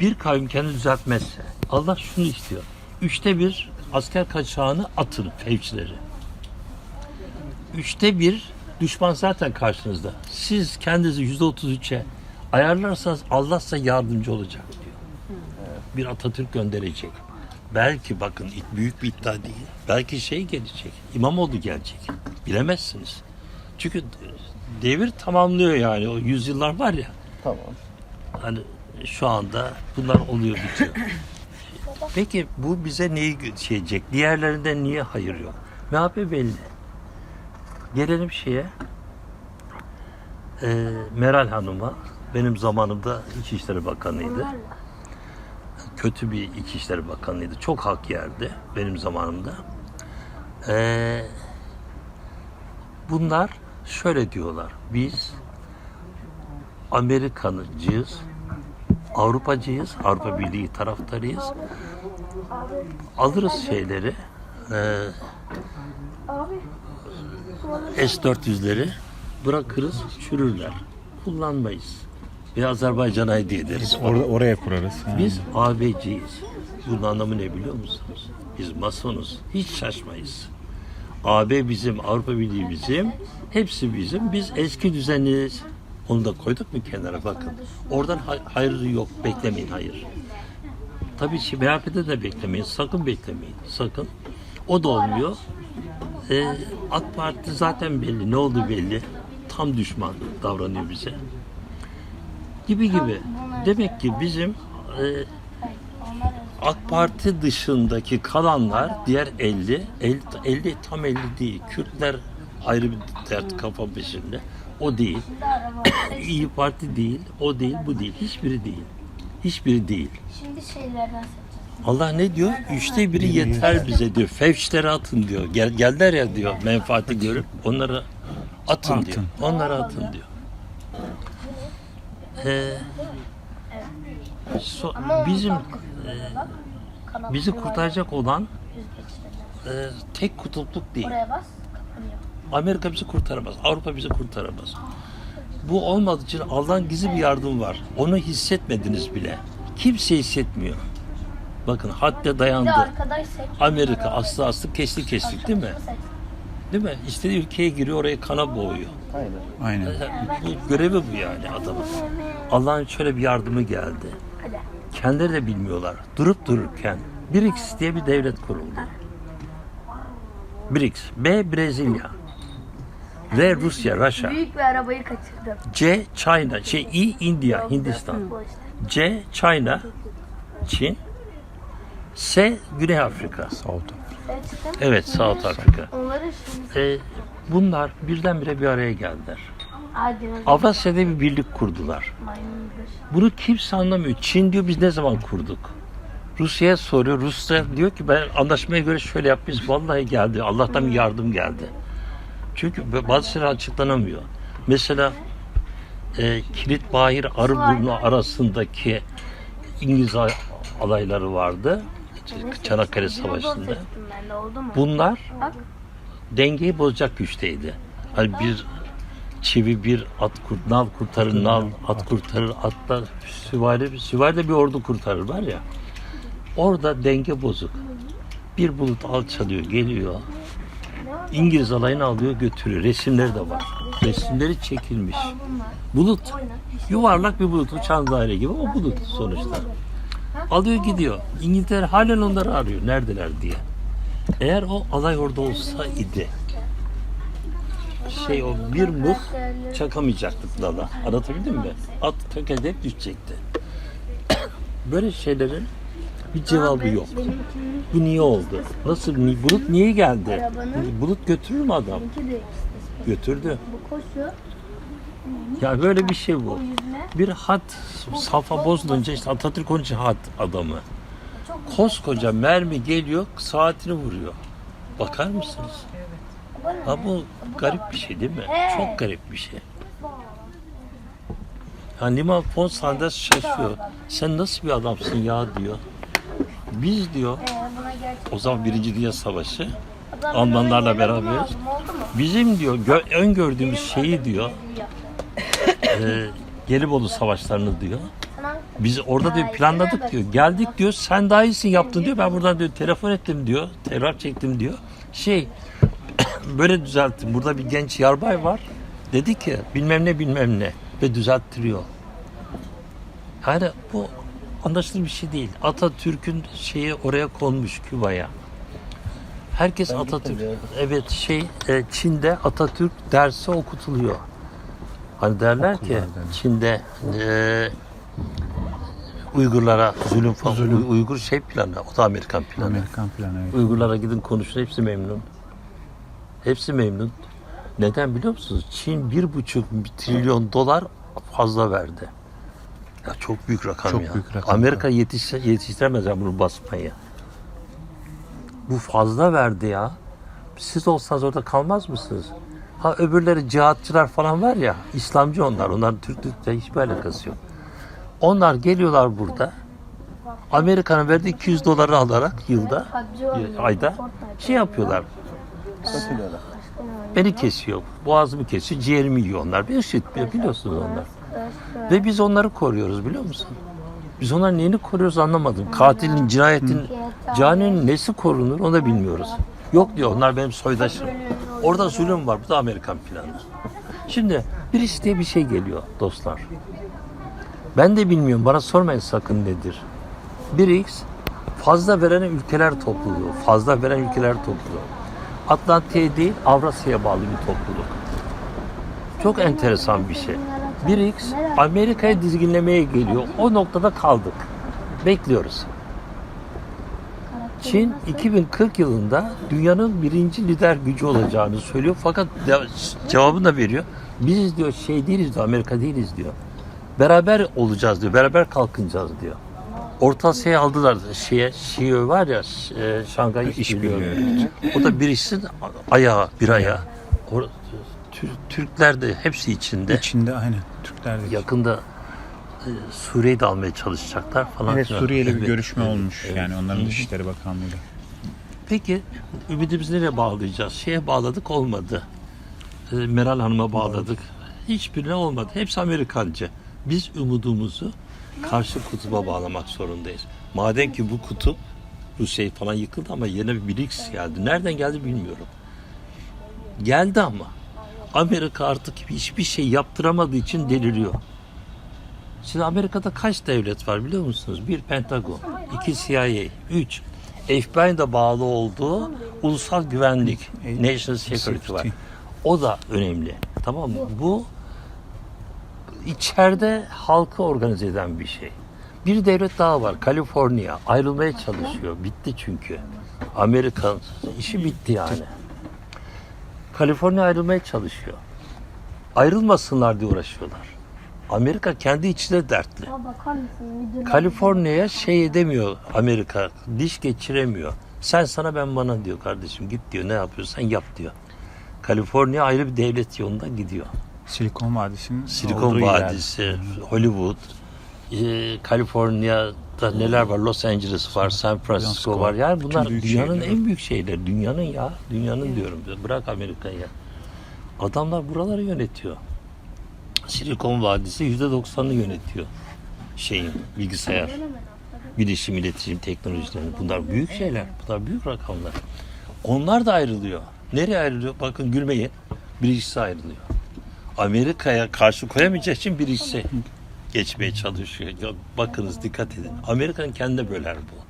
bir kavim kendini düzeltmezse Allah şunu istiyor. Üçte bir asker kaçağını atın fevçleri. Üçte bir düşman zaten karşınızda. Siz kendinizi yüzde otuz üçe ayarlarsanız Allah size yardımcı olacak diyor. Bir Atatürk gönderecek. Belki bakın büyük bir iddia değil. Belki şey gelecek. İmamoğlu gelecek. Bilemezsiniz. Çünkü devir tamamlıyor yani. O yüzyıllar var ya. Tamam. Hani şu anda bunlar oluyor bitiyor. Peki bu bize neyi şey edecek? Diğerlerinde niye hayır yok? MHP belli. Gelelim şeye. Ee, Meral Hanım'a benim zamanımda İçişleri Bakanıydı. Kötü bir İçişleri Bakanıydı. Çok hak yerdi benim zamanımda. Ee, bunlar şöyle diyorlar. Biz Amerikancıyız, Avrupacıyız, Avrupa Birliği taraftarıyız. Alırız şeyleri, e, S-400'leri bırakırız, çürürler. Kullanmayız. Ve Azerbaycan'a hediye ederiz. Orada oraya kurarız. Biz AB'ciyiz. Bunun anlamı ne biliyor musunuz? Biz masonuz. Hiç şaşmayız. AB bizim, Avrupa Birliği bizim. Hepsi bizim. Biz eski düzenliyiz. Onu da koyduk mu kenara bakın. Oradan hay- hayır yok. Beklemeyin hayır. Tabii ki MHP'de de beklemeyin. Sakın beklemeyin. Sakın. O da olmuyor. Ee, AK Parti zaten belli. Ne oldu belli. Tam düşman davranıyor bize. Gibi gibi. Demek ki bizim e, AK Parti dışındaki kalanlar diğer 50, 50, 50 tam 50 değil. Kürtler ayrı bir dert kafa peşinde. O değil. İyi Parti değil. O değil, bu değil. Hiçbiri değil. Hiçbiri değil. Şimdi şeylerden. Allah ne diyor? Üçte biri yeter bize diyor. Fevçleri atın diyor. Gel, geldiler ya diyor menfaati görüp onları atın, diyor. Atın. Onları atın diyor. Ee, so- bizim e, bizi kurtaracak olan e, tek kutupluk değil. Amerika bizi kurtaramaz. Avrupa bizi kurtaramaz. Bu olmadığı için Allah'ın gizli bir yardım var. Onu hissetmediniz bile. Kimse hissetmiyor. Bakın hadde dayandı. Amerika aslı aslı kestik kestik değil mi? Değil mi? İstediği ülkeye giriyor orayı kana boğuyor. Aynen. Aynen. Bu görevi bu yani adamın. Allah'ın şöyle bir yardımı geldi. Kendileri de bilmiyorlar. Durup dururken BRICS diye bir devlet kuruldu. BRICS. B Brezilya. R Rusya, Rusya. Büyük bir arabayı kaçırdım. C China, şey I India, Hindistan. C China, Çin. S Güney Afrika. South. Seçtim. Evet, South Afrika. Onları şimdi... Ee, bunlar birdenbire bir araya geldiler. Avrasya'da bir birlik kurdular. Bunu kimse anlamıyor. Çin diyor biz ne zaman kurduk? Rusya'ya soruyor. Rusya diyor ki ben anlaşmaya göre şöyle yap biz vallahi geldi. Allah'tan bir yardım geldi. Çünkü bazı şeyler açıklanamıyor. Mesela e, Kilit Bahir Arıburnu arasındaki İngiliz alayları vardı. Çanakkale Savaşı'nda. Bunlar dengeyi bozacak güçteydi. Hani bir çivi bir at kurt, nal kurtarır, nal at kurtarır, atlar süvari, süvari de bir ordu kurtarır var ya. Orada denge bozuk. Bir bulut alçalıyor, geliyor. İngiliz alayını alıyor, götürüyor. Resimleri de var. Resimleri çekilmiş. Bulut. Yuvarlak bir bulut, uçan daire gibi ama bulut sonuçta. Alıyor gidiyor. İngiltere halen onları arıyor. Neredeler diye. Eğer o alay orada olsa idi şey o bir mıh çakamayacaktık dala. Anlatabildim mi? At tökezleyip düşecekti. Böyle şeylerin bir cevabı yok. Bu niye oldu? Nasıl? Bulut niye geldi? Bulut götürür mü adam? Götürdü. Ya böyle bir şey bu. Bir hat safa bozulunca işte Atatürk onun için hat adamı. Koskoca mermi geliyor saatini vuruyor. Bakar mısınız? Ha bu garip bir şey değil mi? Çok garip bir şey. Yani Liman Fon Sanders şaşıyor. Sen nasıl bir adamsın ya diyor. Biz diyor Ee, buna o zaman Birinci Dünya Savaşı Almanlarla Oldu mu? bizim diyor gö- öngördüğümüz şeyi diyor e, Gelibolu savaşlarını diyor Biz orada diyor planladık diyor. Geldik diyor. Sen daha iyisin yaptın diyor. Ben buradan diyor telefon ettim diyor. Telgraf çektim diyor. Şey böyle düzelttim. Burada bir genç yarbay var. Dedi ki bilmem ne bilmem ne ve düzelttiriyor. Yani bu anlaşılır bir şey değil. Atatürk'ün şeyi oraya konmuş Küba'ya. Herkes Atatürk. Evet şey e, Çin'de Atatürk dersi okutuluyor. Hani derler ki Okullarda. Çin'de e, Uygurlara zulüm falan. Zulüm. Uy- Uygur şey planı. O da Amerikan planı. Amerikan planı evet. Uygurlara gidin konuşun hepsi memnun. Hepsi memnun. Neden biliyor musunuz? Çin bir buçuk trilyon dolar fazla verdi. Ya çok büyük rakam Çok ya. büyük rakam. Amerika yetiş, yetiştiremez ya bunu basmayı. Bu fazla verdi ya. Siz olsanız orada kalmaz mısınız? Ha öbürleri cihatçılar falan var ya, İslamcı onlar. Onların Türklükle hiçbir alakası yok. Onlar geliyorlar burada. Amerika'nın verdiği 200 doları alarak yılda, ayda şey yapıyorlar. Beni kesiyor, boğazımı kesiyor, ciğerimi yiyor onlar. Bir eşit biliyorsunuz onlar. Ve biz onları koruyoruz biliyor musun? Biz onların neyini koruyoruz anlamadım. Katilin, cinayetin, caninin nesi korunur onu da bilmiyoruz. Yok diyor onlar benim soydaşım. Orada zulüm var. Bu da Amerikan planı. Şimdi birisi diye bir şey geliyor dostlar. Ben de bilmiyorum. Bana sormayın sakın nedir. 1x fazla veren ülkeler topluluğu. Fazla veren ülkeler topluluğu. Atlantik'e değil Avrasya'ya bağlı bir topluluk. Çok enteresan bir şey. 1x Amerika'yı dizginlemeye geliyor. O noktada kaldık. Bekliyoruz. Çin 2040 yılında dünyanın birinci lider gücü olacağını söylüyor. Fakat cevabını da veriyor. Biz diyor şey değiliz diyor, Amerika değiliz diyor. Beraber olacağız diyor, beraber kalkınacağız diyor. Orta Asya'yı aldılar şeye, Şii var ya, e, Şangay İşbirliği. O da birisinin ayağı, bir ayağı. Or- Türkler de hepsi içinde. İçinde aynen Türkler de. Yakında e, Suriye'yi de almaya çalışacaklar falan. Evet filan. Suriye'yle bir Evet, görüşme evet, olmuş. evet. Yani onların Dışişleri Bakanlığı'yla. Peki ümidimizi nereye bağlayacağız? Şeye bağladık olmadı. E, Meral Hanım'a bağladık. Hiçbirine olmadı. Hepsi Amerikancı. Biz umudumuzu karşı kutuba bağlamak zorundayız. Madem ki bu kutup Rusya falan yıkıldı ama yerine bir BRICS geldi. Nereden geldi bilmiyorum. Geldi ama. Amerika artık hiçbir şey yaptıramadığı için deliriyor. Şimdi Amerika'da kaç devlet var biliyor musunuz? Bir Pentagon, iki CIA, üç FBI'nin de bağlı olduğu ulusal güvenlik, National Security var. O da önemli. Tamam mı? Bu içeride halkı organize eden bir şey. Bir devlet daha var. Kaliforniya ayrılmaya çalışıyor. Bitti çünkü. Amerikan işi bitti yani. Kaliforniya ayrılmaya çalışıyor. Ayrılmasınlar diye uğraşıyorlar. Amerika kendi içinde dertli. Bakar mısın? Kaliforniya'ya şey edemiyor Amerika. Diş geçiremiyor. Sen sana ben bana diyor kardeşim git diyor ne yapıyorsan yap diyor. Kaliforniya ayrı bir devlet yolunda gidiyor. Silikon Vadisi'nin Silikon olduğu yer. Vadisi, Hollywood, e, Kaliforniya'da neler var? Los Angeles var, San Francisco var. Yani bunlar büyük dünyanın şehirler. en büyük şeyleri. Dünyanın ya, dünyanın diyorum. Bırak Amerika'yı. Adamlar buraları yönetiyor. Silikon Vadisi yüzde doksanını yönetiyor. Şeyin, bilgisayar, bilişim, iletişim teknolojilerini. Bunlar büyük şeyler. Bunlar büyük rakamlar. Onlar da ayrılıyor. Nereye ayrılıyor? Bakın gülmeyin. Birincisi ayrılıyor. Amerika'ya karşı koyamayacağı için birisi geçmeye çalışıyor. Ya bakınız dikkat edin. Amerika'nın kendine böler bu.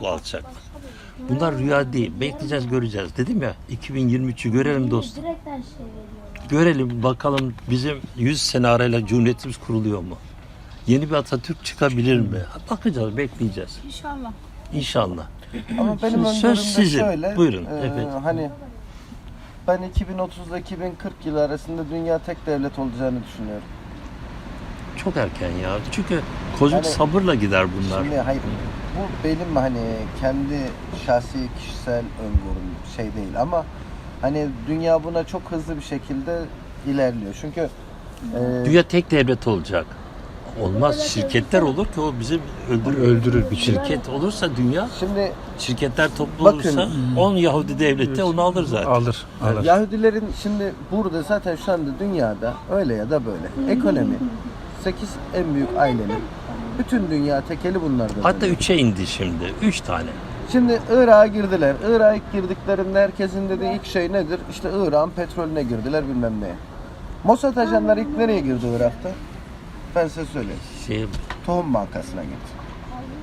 Bu alçaklık. Bunlar rüya değil. Bekleyeceğiz göreceğiz. Dedim ya 2023'ü görelim dostum. Direkten şey. Görelim bakalım bizim 100 sene arayla cumhuriyetimiz kuruluyor mu? Yeni bir Atatürk çıkabilir mi? Bakacağız, bekleyeceğiz. İnşallah. İnşallah. Ama benim Şimdi söz sizin. şöyle. Buyurun, e, evet. Hani ben 2030 ile 2040 yılı arasında dünya tek devlet olacağını düşünüyorum. Çok erken ya. Çünkü kozmik Yani- sabırla gider bunlar. Şimdi hayır bu benim hani kendi şahsi kişisel öngörüm şey değil ama hani dünya buna çok hızlı bir şekilde ilerliyor. Çünkü e, Dünya tek devlet olacak. Olmaz. Şirketler olur ki o bizi öldürür. Öldürür bir. Şirket olursa dünya, şimdi şirketler toplu Bakın. olursa 10 Yahudi devleti onu alır zaten. Alır. Alır. Yahudilerin şimdi burada zaten şu anda dünyada öyle ya da böyle ekonomi 8 en büyük ailenin Bütün dünya tekeli bunlardan. Hatta dönüyor. üçe indi şimdi. Üç tane. Şimdi Irak'a girdiler. Irak'a girdiklerinde herkesin dediği ilk şey nedir? İşte Irak'ın petrolüne girdiler bilmem neye. Mossad ajanları ilk nereye girdi Irak'ta? Ben size söyleyeyim. Şey, Tohum Bankası'na gitti.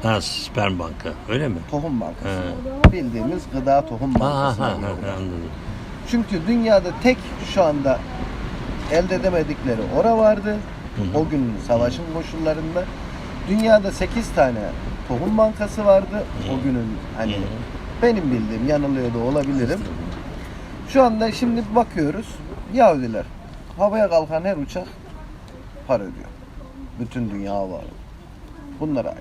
ha, sperm banka. Öyle mi? Tohum Bankası. He. Bildiğimiz gıda tohum ha, ha, ha, anladım. Çünkü dünyada tek şu anda elde edemedikleri ora vardı. Hı hı. O gün savaşın koşullarında. Dünyada 8 tane tohum bankası vardı. O günün hani Hı hı. benim bildiğim yanılıyor da olabilirim. Şu anda şimdi bakıyoruz. Yahudiler havaya kalkan her uçak para ödüyor. Bütün dünya hava. Bunlara ait.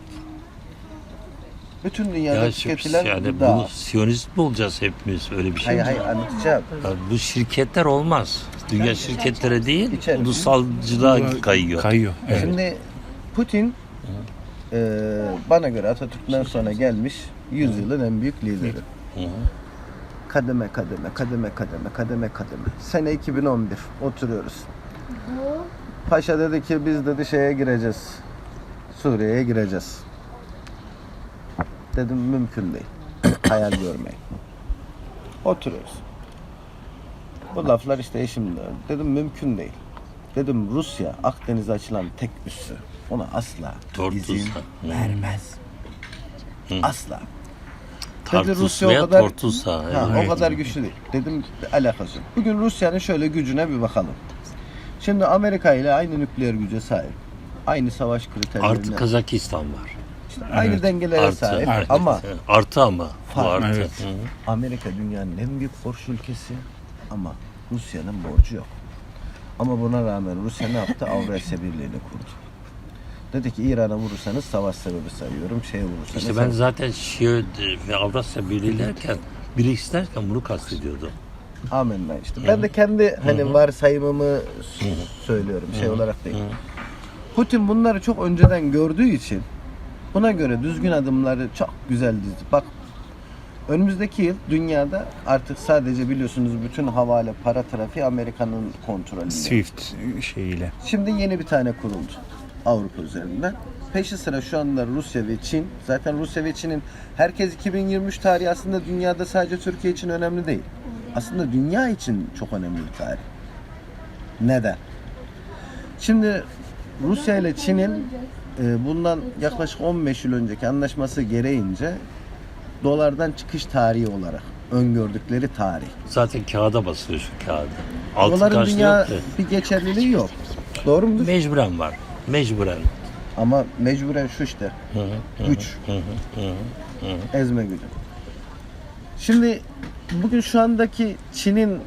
Bütün dünyada Ya tüketilen yani gıda. bu Siyonist mi olacağız hepimiz? Öyle bir şey Hayır mi? hayır anlatacağım. Ya bu şirketler olmaz. Dünya şirketlere değil, İçerim. ulusalcılığa kayıyor. Kayıyor. Evet. Şimdi Putin e, bana göre Atatürk'ten sonra gelmiş yüzyılın en büyük lideri. Hı hı. Kademe kademe kademe kademe kademe kademe. Sene 2011 oturuyoruz. Paşa dedi ki biz dedi şeye gireceğiz. Suriye'ye gireceğiz. Dedim mümkün değil. Hayal görmeyin. Oturuyoruz. Bu laflar işte eşimle. Dedim mümkün değil. Dedim Rusya Akdeniz'e açılan tek üssü. Ona asla Tortusa. izin vermez. Hı. Asla. Tartus Rusya o kadar- Tortusa. Ha, evet. O kadar güçlü değil. Dedim alakası yok. Bugün Rusya'nın şöyle gücüne bir bakalım. Şimdi Amerika ile aynı nükleer güce sahip. Aynı savaş kriterlerine. Artı Kazakistan var. işte aynı dengelere Artı, sahip. artı. Ama Artı ama. Bu Fark. artı. Hı. Amerika dünyanın en büyük borç ülkesi. Ama Rusya'nın borcu yok. Ama buna rağmen Rusya ne yaptı? Avrasya Birliği'ni kurdu. Dedi ki İran'a vurursanız savaş sebebi sayıyorum. Şeye vurursanız İşte ben zaten Şio ve Avrasya Birliği derken, BRICS derken bunu kastediyordum. Amenna işte. Ben de kendi hani varsayımımı söylüyorum şey olarak değil. Putin bunları çok önceden gördüğü için buna göre düzgün adımları çok güzel dizdi. Bak önümüzdeki yıl dünyada artık sadece biliyorsunuz bütün havale para trafiği Amerika'nın kontrolünde. Swift şeyiyle. Şimdi yeni bir tane kuruldu Avrupa üzerinden. Peşi sıra şu anda Rusya ve Çin. Zaten Rusya ve Çin'in herkes 2023 tarihi aslında dünyada sadece Türkiye için önemli değil. Aslında dünya için çok önemli bir tarih. Neden? Şimdi Rusya ile Çin'in e, bundan yaklaşık 15 yıl önceki anlaşması gereğince dolardan çıkış tarihi olarak öngördükleri tarih. Zaten kağıda basıyor şu kağıda. Altı Doların karşılığı dünya yok ki. bir geçerliliği yok. Doğru mudur? Mecburen var. Mecburen. Ama mecburen şu işte. Hı hı, hı Güç. hı, hı hı. Ezme gücü. Şimdi bugün şu andaki Çin'in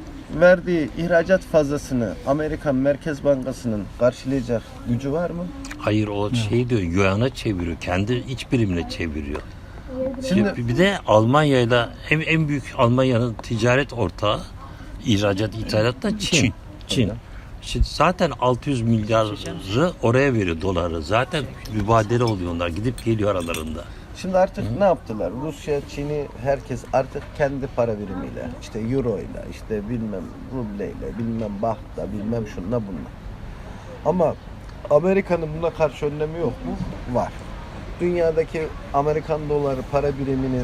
verdiği ihracat fazlasını Amerikan Merkez Bankası'nın karşılayacak gücü var mı? Hayır o şey diyor, Yuan'a çeviriyor. Kendi iç birimine çeviriyor. Şimdi bir de Almanya'yla en, en büyük Almanya'nın ticaret ortağı ihracat ithalat da Çin. Çin. Çin. Şimdi zaten 600 milyarı oraya veriyor doları. Zaten mübadele oluyor onlar. Gidip geliyor aralarında. şimdi artık ne yaptılar? Rusya, Çin'i herkes artık kendi para birimiyle, işte euro ile, işte bilmem rubleyle, bilmem bahtla, bilmem şunla bununla. Ama Amerika'nın buna karşı önlemi yok mu? Var. Dünyadaki Amerikan doları para birimini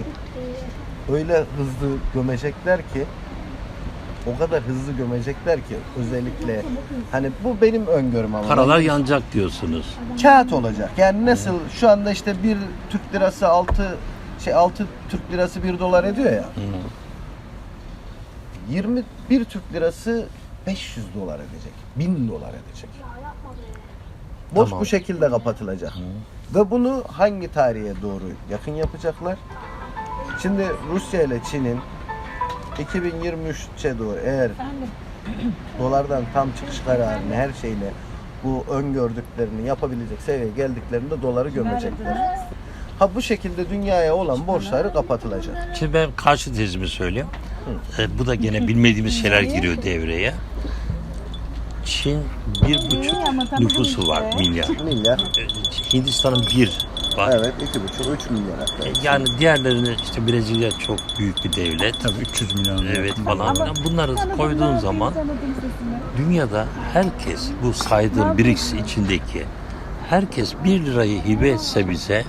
öyle hızlı gömecekler ki o kadar hızlı gömecekler ki özellikle hani bu benim öngörüm ama Paralar yanacak diyorsunuz. kağıt olacak. Yani nasıl şu anda işte bir Türk lirası 6 şey 6 Türk lirası 1 dolar ediyor ya. 21 Türk lirası 500 dolar edecek. 1000 dolar edecek. Boş Tamam. bu şekilde kapatılacak. Ve bunu hangi tarihe doğru yakın yapacaklar? Şimdi Rusya ile Çin'in 2023'e doğru eğer dolardan tam çıkış kararını her şeyle bu öngördüklerini yapabilecek seviyeye geldiklerinde doları gömecekler. Ha bu şekilde dünyaya olan borçları kapatılacak. Şimdi ben karşı tezimi söyleyeyim. E, bu da gene bilmediğimiz şeyler giriyor devreye. Çin bir buçuk nüfusu var milyar. Milyar. E, Hindistan'ın bir var. Evet, iki buçuk, üç milyar hatta. E, Yani diğerlerini işte Brezilya çok büyük bir devlet. Tabii 300 milyon. Evet falan filan. Bunları koyduğun zaman dünyada herkes bu saydığım BRICS içindeki herkes 1 lirayı hibe etse bize